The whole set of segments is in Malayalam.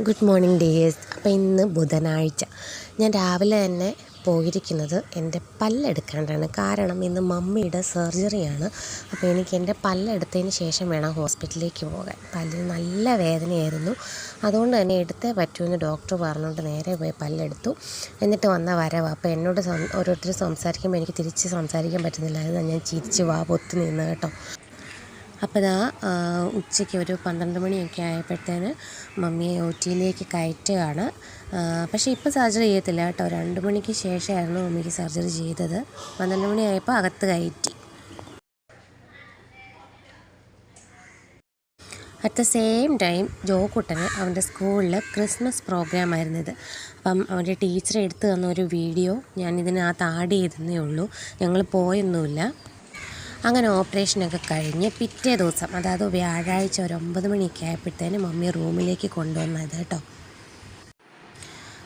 ഗുഡ് മോർണിംഗ് ഡിയേഴ്സ് അപ്പോൾ ഇന്ന് ബുധനാഴ്ച. ഞാൻ രാവിലെ തന്നെ പോയിരിക്കുന്നത് എന്റെ പല്ലെടുക്കേണ്ടതാണ് കാരണം ഇന്ന് മമ്മിയുടെ സർജറിയാണ് അപ്പോൾ എനിക്ക് എന്റെ പല്ലെടുത്തതിന് ശേഷം വേണം ഹോസ്പിറ്റലിലേക്ക് പോകാൻ. പല്ലിന് നല്ല വേദനയായിരുന്നു. അതുകൊണ്ട് തന്നെ എടുത്തേ പറ്റൂ എന്ന് ഡോക്ടർ പറഞ്ഞുകൊണ്ട് നേരെ പോയി പല്ലെടുത്തു. എന്നിട്ട് വന്ന വരവ്. അപ്പോൾ എന്നോട് ഓരോരുത്തർ സംസാരിക്കുമ്പോൾ എനിക്ക് തിരിച്ച് സംസാരിക്കാൻ പറ്റുന്നില്ലായിരുന്നു. ഞാൻ ചിരിച്ച് വാ പൊത്തി നിന്ന് കേട്ടോ. അപ്പോൾ ഇതാ ഉച്ചയ്ക്ക് ഒരു പന്ത്രണ്ട് മണിയൊക്കെ ആയപ്പോഴത്തേന് മമ്മിയെ ഒ ടിയിലേക്ക് കയറ്റുകയാണ് പക്ഷേ ഇപ്പോൾ സർജറി ചെയ്യത്തില്ല കേട്ടോ. രണ്ട് മണിക്ക് ശേഷമായിരുന്നു മമ്മിക്ക് സർജറി ചെയ്തത്. പന്ത്രണ്ട് മണിയായപ്പോൾ അകത്ത് കയറ്റി. അറ്റ് ദ സെയിം ടൈം ജോക്കുട്ടന് അവന്റെ സ്കൂളിൽ ക്രിസ്മസ് പ്രോഗ്രാം ആയിരുന്നത് അപ്പം അവന്റെ ടീച്ചർ എടുത്തു തന്ന ഒരു വീഡിയോ ഞാൻ ഇതിനകത്ത് ആഡ് ചെയ്തതേ ഉള്ളൂ. ഞങ്ങൾ പോയൊന്നുമില്ല. അങ്ങനെ ഓപ്പറേഷനൊക്കെ കഴിഞ്ഞ് പിറ്റേ ദിവസം അതായത് വ്യാഴാഴ്ച ഒരു ഒമ്പത് മണിയൊക്കെ ആയപ്പോഴത്തേന് മമ്മി റൂമിലേക്ക് കൊണ്ടുവന്നത് കേട്ടോ.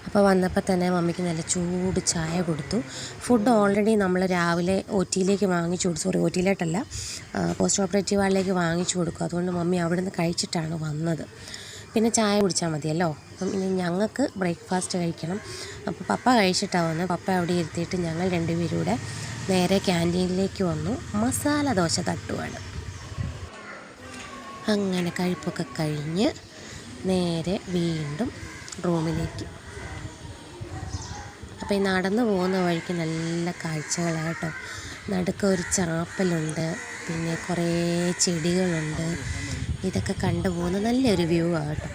അപ്പോൾ വന്നപ്പോൾ തന്നെ മമ്മിക്ക് നല്ല ചൂട് ചായ കൊടുത്തു. ഫുഡ് ഓൾറെഡി നമ്മൾ രാവിലെ ഒ ടിയിലേക്ക് വാങ്ങിച്ചു കൊടുത്തു. സോറി ഒ ടിയിലായിട്ടല്ല പോസ്റ്റ് ഓപ്പറേറ്റീവ് ആളിലേക്ക് വാങ്ങിച്ചു കൊടുക്കും അതുകൊണ്ട് മമ്മി അവിടെ നിന്ന് കഴിച്ചിട്ടാണ് വന്നത്. പിന്നെ ചായ കുടിച്ചാൽ മതിയല്ലോ. അപ്പം ഇനി ഞങ്ങൾക്ക് ബ്രേക്ക്ഫാസ്റ്റ് കഴിക്കണം. അപ്പോൾ പപ്പ കഴിച്ചിട്ടാണ് വന്നത്. പപ്പ അവിടെ ഇരുത്തിയിട്ട് ഞങ്ങൾ രണ്ടുപേരും കൂടെ നേരെ ക്യാന്റീനിലേക്ക് വന്നു. മസാല ദോശ തട്ടുവാണ്. അങ്ങനെ കഴിപ്പൊക്കെ കഴിഞ്ഞ് നേരെ വീണ്ടും റൂമിലേക്ക്. അപ്പോൾ ഈ നടന്നു പോകുന്ന വഴിക്ക് നല്ല കാഴ്ചകളാണ് നടുക്ക് ഒരു ചാപ്പലുണ്ട് പിന്നെ കുറേ ചെടികളുണ്ട്. ഇതൊക്കെ കണ്ടു പോകുന്ന നല്ലൊരു വ്യൂ ആട്ടോ.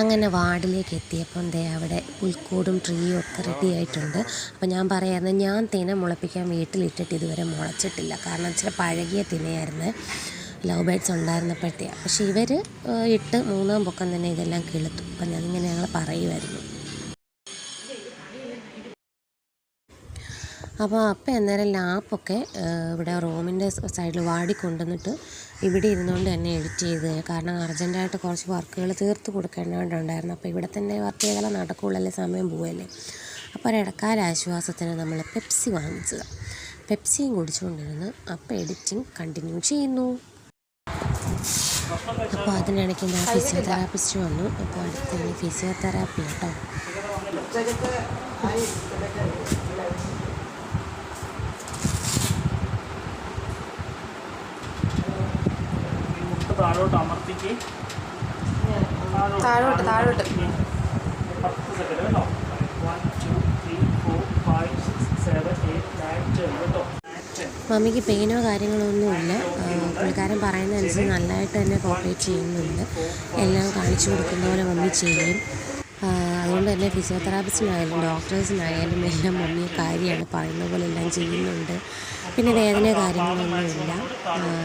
അങ്ങനെ വാർഡിലേക്ക് എത്തിയപ്പം ദേ അവിടെ പുൽക്കൂടും ട്രീയും ഒക്കെ റെഡി ആയിട്ടുണ്ട്. അപ്പം ഞാൻ പറയായിരുന്നു ഞാൻ തിന മുളപ്പിക്കാൻ വീട്ടിലിട്ടിട്ട് ഇതുവരെ മുളച്ചിട്ടില്ല. കാരണം ഇച്ചിരി പഴകിയ തിനയായിരുന്നു. Love birds ഉണ്ടായിരുന്നപ്പോഴത്തെ. പക്ഷേ ഇവർ ഇട്ട് മൂന്നാം പൊക്കം തന്നെ ഇതെല്ലാം കിളുത്തു. അപ്പം ഞാനിങ്ങനെ ഞങ്ങൾ പറയുമായിരുന്നു അപ്പോൾ അപ്പം അന്നേരം ലാപ്പൊക്കെ ഇവിടെ റൂമിന്റെ സൈഡിൽ വാടി കൊണ്ടുവന്നിട്ട് ഇവിടെ ഇരുന്നുകൊണ്ട് തന്നെ എഡിറ്റ് ചെയ്ത് കാരണം അർജന്റായിട്ട് കുറച്ച് വർക്കുകൾ തീർത്ത് കൊടുക്കേണ്ടതുണ്ടായിരുന്നു. അപ്പോൾ ഇവിടെ തന്നെ വർക്ക് ചെയ്താലേ നടക്കുകയുള്ളല്ലേ സമയം പോവല്ലേ? അപ്പോൾ ഒരിടക്കാല ആശ്വാസത്തിന് നമ്മൾ പെപ്സി വാങ്ങിച്ചത്. പെപ്സിയും കുടിച്ചുകൊണ്ടിരുന്ന് അപ്പോൾ എഡിറ്റിംഗ് കണ്ടിന്യൂ ചെയ്യുന്നു. അപ്പോൾ അതിനിടയ്ക്ക് ഞാൻ ഫിസിയോതെറാപ്പിസ്റ്റ് വന്നു. അപ്പോൾ അടുത്ത് ഫിസിയോതെറാപ്പി കേട്ടോ. താഴോട്ട് അമർത്തിക്ക്. താഴോട്ട് താഴോട്ട്. പത്ത് സെക്കൻഡ് കേട്ടോ one two three four five six seven eight nine ten കേട്ടോ മമ്മിക്ക് പെയിനോ കാര്യങ്ങളോ ഒന്നുമില്ല പുള്ളിക്കാരൻ പറയുന്ന അനുസരിച്ച് നല്ലതായിട്ട് തന്നെ കോപ്പറേറ്റ് ചെയ്യുന്നുണ്ട്. എല്ലാം കാണിച്ചു കൊടുക്കുന്ന പോലെ മമ്മി ചെയ്യും. അതുകൊണ്ട് തന്നെ ഫിസിയോതെറാപ്പിസ്റ്റിനായാലും ഡോക്ടേഴ്സിനായാലും എല്ലാം മമ്മി കാര്യമാണ് പറയുന്ന പോലെ എല്ലാം ചെയ്യുന്നുണ്ട്. പിന്നെ വേദന കാര്യങ്ങളൊന്നുമില്ല.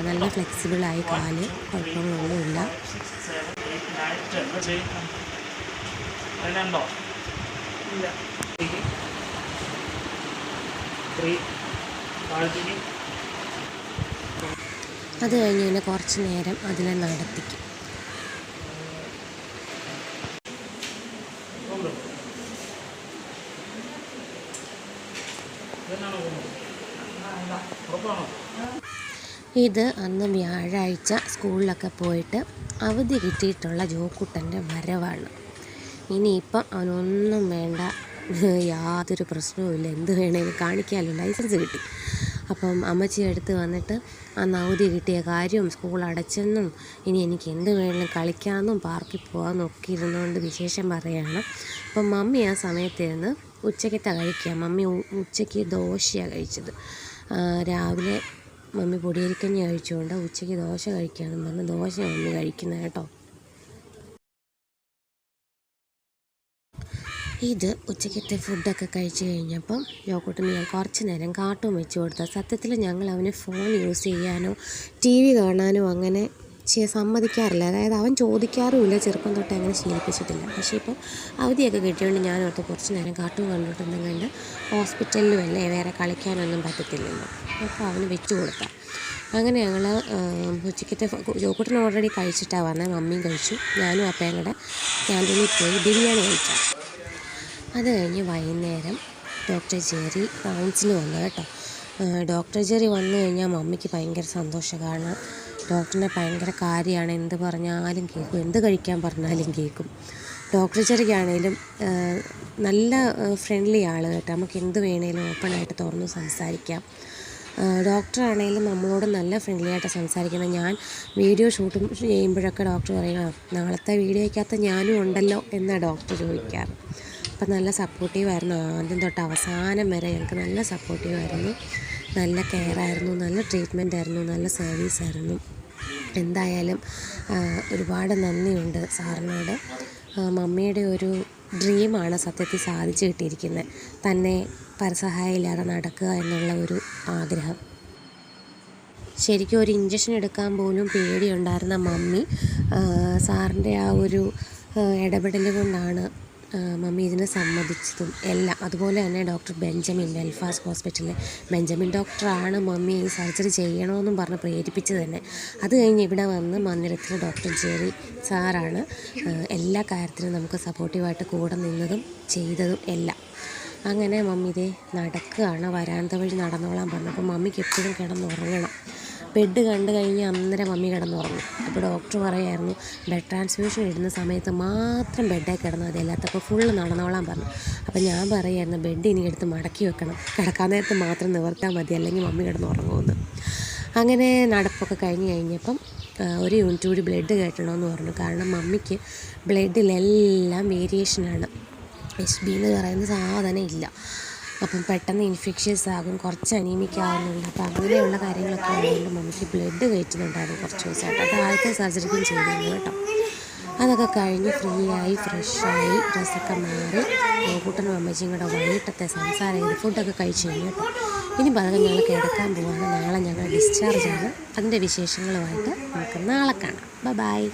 നല്ല ഫ്ലെക്സിബിളായി കാൽ കുഴപ്പങ്ങളൊന്നുമില്ല. അത് കഴിഞ്ഞ് പിന്നെ കുറച്ച് നേരം അതിനെ നടത്തിക്കും. ഇത് അന്ന് വ്യാഴാഴ്ച സ്കൂളിലൊക്കെ പോയിട്ട് അവധി കിട്ടിയിട്ടുള്ള ജോക്കുട്ടന്റെ വരവാണ്. ഇനിയിപ്പം അവനൊന്നും വേണ്ട. യാതൊരു പ്രശ്നവുമില്ല. എന്ത് വേണേലും കാണിക്കാമല്ലോ. ലൈസൻസ് കിട്ടി. അപ്പം അമ്മച്ചി അടുത്ത് വന്നിട്ട് ആ അവധി കിട്ടിയ കാര്യവും സ്കൂൾ അടച്ചെന്നും ഇനി എനിക്ക് എന്ത് വേണമെങ്കിലും കളിക്കാമെന്നും പാർക്കിൽ പോകാമെന്നും ഒക്കെ ഇരുന്നുകൊണ്ട് വിശേഷം പറയുകയാണ് അപ്പം മമ്മി ആ സമയത്തിരുന്ന് ഉച്ചയ്ക്കത്തെ കഴിക്കുക മമ്മി ഉച്ചയ്ക്ക് ദോശയാണ് കഴിച്ചത്. രാവിലെ മമ്മി പൊടിയരിക്കഞ്ഞി കഴിച്ചുകൊണ്ട് ഉച്ചയ്ക്ക് ദോശ കഴിക്കുകയാണെന്ന് പറഞ്ഞ് ദോശ മമ്മി കഴിക്കുന്നത് കേട്ടോ. ഇത് ഉച്ചയ്ക്കത്തെ ഫുഡൊക്കെ കഴിച്ച് കഴിഞ്ഞപ്പം ജോക്കൂട്ടിന് ഞാൻ കുറച്ച് നേരം കാട്ടും വെച്ച് കൊടുത്ത. സത്യത്തിൽ ഞങ്ങൾ അവന് ഫോൺ യൂസ് ചെയ്യാനോ ടി വി കാണാനോ അങ്ങനെ സമ്മതിക്കാറില്ല. അതായത് അവൻ ചോദിക്കാറുമില്ല. ചെറുപ്പം തൊട്ട് അങ്ങനെ ശീലിപ്പിച്ചിട്ടില്ല. പക്ഷേ ഇപ്പം അവധിയൊക്കെ കിട്ടിയതുകൊണ്ട് ഞാൻ ഓർത്ത് കുറച്ച് നേരം കാട്ടും കണ്ടിട്ടുണ്ടെങ്കിൽ കണ്ട് ഹോസ്പിറ്റലിലും അല്ലേ വേറെ കളിക്കാനൊന്നും പറ്റത്തില്ലല്ലോ. അപ്പോൾ അവന് വെച്ച് കൊടുക്കാം അങ്ങനെ ഞങ്ങൾ ഉച്ചയ്ക്കത്തെ ചോക്കൂട്ടിന് ഓൾറെഡി കഴിച്ചിട്ടാണ് വന്നത് മമ്മിയും കഴിച്ചു. ഞാനും അപ്പയും കൂടെ ക്യാന്റീനിൽ പോയി ബിരിയാണി കഴിച്ചു. അത് കഴിഞ്ഞ് വൈകുന്നേരം ഡോക്ടർ ജെറി റൗണ്ട്സിന് വന്നു കേട്ടോ. ഡോക്ടർ ജെറി വന്നു കഴിഞ്ഞാൽ മമ്മിക്ക് ഭയങ്കര സന്തോഷം. കാരണം ഡോക്ടറിനെ ഭയങ്കര കാര്യമാണ് എന്ത് പറഞ്ഞാലും കേൾക്കും. എന്ത് കഴിക്കാൻ പറഞ്ഞാലും കേൾക്കും. ഡോക്ടർ ചെറിയാണേലും നല്ല ഫ്രണ്ട്ലി ആൾ കേട്ടോ. നമുക്ക് എന്ത് വേണേലും ഓപ്പണായിട്ട് തുറന്ന് സംസാരിക്കാം. ഡോക്ടറാണേലും നമ്മളോട് നല്ല ഫ്രണ്ട്ലി ആയിട്ട് സംസാരിക്കുന്നത് ഞാൻ വീഡിയോ ഷൂട്ട് ചെയ്യുമ്പോഴൊക്കെ ഡോക്ടർ പറയും നാളത്തെ വീഡിയോയ്ക്കകത്ത് ഞാനും ഉണ്ടല്ലോ എന്നാണ് ഡോക്ടർ ചോദിക്കാറ്. അപ്പം നല്ല സപ്പോർട്ടീവായിരുന്നു ആദ്യം തൊട്ട് അവസാനം വരെ ഞങ്ങൾക്ക് നല്ല സപ്പോർട്ടീവായിരുന്നു നല്ല കെയർ ആയിരുന്നു. നല്ല ട്രീറ്റ്മെന്റ് ആയിരുന്നു. നല്ല സർവീസ് ആയിരുന്നു. എന്തായാലും ഒരുപാട് നന്ദിയുണ്ട് സാറിനോട്. മമ്മിയുടെ ഒരു ഡ്രീമാണ് സത്യത്തിൽ സാധിച്ചു കിട്ടിയിരിക്കുന്നത്. തന്നെ പരസഹായം ഇല്ലാതെ നടക്കുക എന്നുള്ള ഒരു ആഗ്രഹം. ശരിക്കും ഒരു ഇഞ്ചക്ഷൻ എടുക്കാൻ പോലും പേടിയുണ്ടായിരുന്ന മമ്മി സാറിന്റെ ആ ഒരു ഇടപെടൽ കൊണ്ടാണ് മമ്മി ഇതിനെ സമ്മതിച്ചതും എല്ലാം. അതുപോലെ തന്നെ ഡോക്ടർ ബെഞ്ചമിൻ വെൽഫാസ്റ്റ് ഹോസ്പിറ്റലിലെ ബെഞ്ചമിൻ ഡോക്ടറാണ് മമ്മി ഈ സർജറി ചെയ്യണമെന്നും പറഞ്ഞ് പ്രേരിപ്പിച്ചത് തന്നെ. അത് കഴിഞ്ഞ് ഇവിടെ വന്ന് മന്ദിരത്തിൽ ഡോക്ടർ ജെറി സാറാണ് എല്ലാ കാര്യത്തിനും നമുക്ക് സപ്പോർട്ടീവായിട്ട് കൂടെ നിന്നതും ചെയ്തതും എല്ലാം. അങ്ങനെ മമ്മി ഇതേ നടക്കുകയാണ്. വരാന്ത വഴി നടന്നോളാൻ പറഞ്ഞപ്പോൾ മമ്മിക്ക് എപ്പോഴും കിടന്നുറങ്ങണം. ബെഡ് കണ്ടു കഴിഞ്ഞാൽ അന്നേരം മമ്മി കിടന്നുറങ്ങും അപ്പോൾ ഡോക്ടർ പറയായിരുന്നു ബ്ലഡ് ട്രാൻസ്ഫ്യൂഷൻ ഇടുന്ന സമയത്ത് മാത്രം ബെഡേ കിടന്നാൽ മതി. അല്ലാത്തപ്പോൾ ഫുള്ള് നടന്നോളാൻ പറഞ്ഞു. അപ്പോൾ ഞാൻ പറയായിരുന്നു ബെഡ് ഇനി എടുത്ത് മടക്കി വെക്കണം. കിടക്കാൻ നേരത്ത് മാത്രം നിവർത്താൽ മതി. അല്ലെങ്കിൽ മമ്മി കിടന്നുറങ്ങുമെന്ന് അങ്ങനെ നടപ്പൊക്കെ കഴിഞ്ഞ് കഴിഞ്ഞപ്പം ഒരു യൂണിറ്റ് കൂടി ബ്ലഡ് കയറ്റണമെന്ന് പറഞ്ഞു. കാരണം മമ്മിക്ക് ബ്ലഡിലെല്ലാം വേരിയേഷനാണ് എച്ച് ബി എന്ന് പറയുന്ന സാധനം ഇല്ല. അപ്പം പെട്ടെന്ന് ഇൻഫെക്ഷൻസ് ആകും കുറച്ച് അനീമിക് ആകുന്നുണ്ട് അപ്പം അങ്ങനെയുള്ള കാര്യങ്ങളൊക്കെ ആയതുകൊണ്ട് മമ്മിക്ക് ബ്ലഡ് കയറ്റുന്നുണ്ടായിരുന്നു കുറച്ച് ദിവസമായിട്ട്. അത് ആദ്യത്തെ സർജറിക്കും ചെയ്തിരുന്നു കേട്ടോ. അതൊക്കെ കഴിഞ്ഞ് ഫ്രീ ആയി ഫ്രഷായി ഡ്രസ്സൊക്കെ മാറി കൂട്ടനും അമ്മച്ചിയും കൂടെ വൈകിട്ടത്തെ സംസാരം ചെയ്ത് ഫുഡൊക്കെ കഴിച്ച് കഴിഞ്ഞു കേട്ടോ. ഇനി പതുക്കെ ഞങ്ങൾ കിടക്കാൻ പോവാണ്. നാളെ ഞങ്ങൾ ഡിസ്ചാർജ് ആണ്. അതിന്റെ വിശേഷങ്ങളുമായിട്ട് നമുക്ക് നാളെ കാണാം. ബൈ